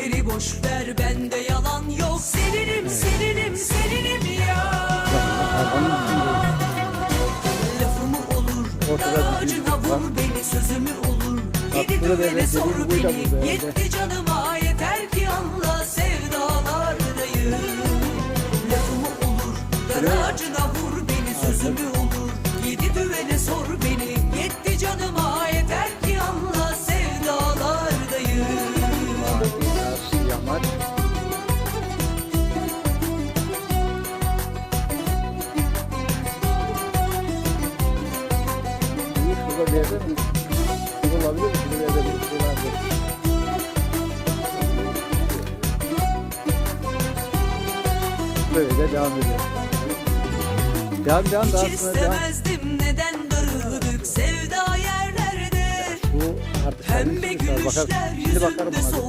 Sözleri boş ver bende yalan yok. Seninim seninim seninim ya. Lafımı olur Ortada ağacına vur beni sözümü olur. Yedi düvele sor beni. Yetti canıma yeter ki anla sevdalardayım. Lafımı olur ağacına vur beni sözümü olur Büyük şurada bir yerde mi? Şurada olabilir mi? Şurada bir yerde bir şey vardı. Böyle devam ediyor. Devam devam Hiç sonra devam. neden darıldık sevda yerlerde Bu artık Pembe Bakar- gülüşler Şimdi bakarım bir. sol